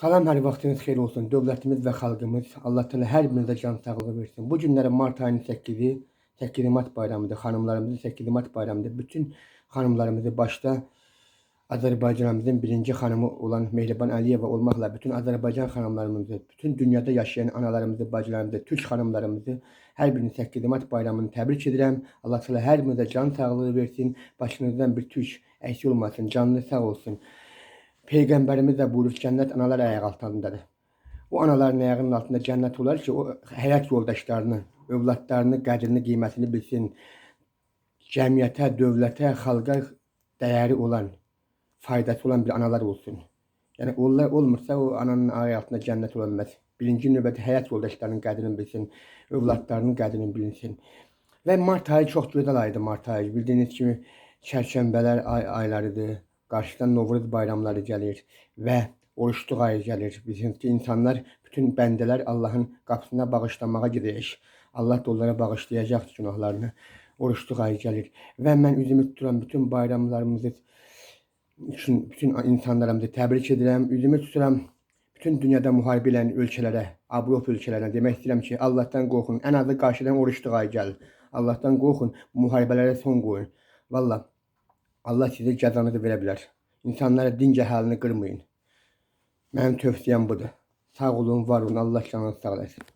Salam, hər vaxtınız xeyir olsun. Dövlətimiz və xalqımız Allah təala hər birinizə can sağlığı versin. Bu günləri mart ayının 8-i 8 mart bayramıdır. Xanımlarımızın 8 mart bayramıdır. Bütün xanımlarımızı başda Azərbaycanımızın birinci xanımı olan Mehriban Əliyeva olmaqla bütün Azərbaycan xanımlarımızı, bütün dünyada yaşayan analarımızı, bacılarımızı, türk xanımlarımızı hər birinin 8 mart bayramını təbrik edirəm. Allah təala hər birinizə can sağlığı versin. Başınızdan bir türk əksik olmasın. Canlı sağ olsun. Peyğəmbərimiz də buyurur ki, cənnət analar ayaq altındadır. O anaların ayağının altında cənnət olar ki, o həyat yoldaşlarını, övladlarını, qədrini, qiymətini bilsin. Cəmiyyətə, dövlətə, xalqa dəyəri olan, faydası olan bir analar olsun. Yəni onlar olmursa o ananın ayaq altında cənnət ola bilməz. Birinci növbədə həyat yoldaşlarının qədrini bilsin, övladlarının qədrini bilsin. Və mart ayı çox gözəl aydır mart ayı. Bildiyiniz kimi çərşənbələr ay aylarıdır. Qarşıdan Novruz bayramları gəlir və oruçluq ayı gəlir. Bizim ki, insanlar, bütün bəndələr Allahın qapısına bağışlamağa gidirik. Allah da onlara bağışlayacaq günahlarını. Oruçluq ayı gəlir. Və mən üzümü tuturam bütün bayramlarımızı üçün bütün insanlarımızı təbrik edirəm. Üzümü tuturam bütün dünyada müharibə edən ölkələrə, Avropa ölkələrinə demək istəyirəm ki, Allahdan qorxun. Ən azı qarşıdan oruçluq ayı gəlir. Allahdan qorxun, müharibələrə son qoyun. Valla Allah sizə cəzanızı verə bilər. İnsanlara din cəhalını qırmayın. Mənim tövsiyəm budur. Sağ olun, var olun. Allah canınızı sağ eləsin.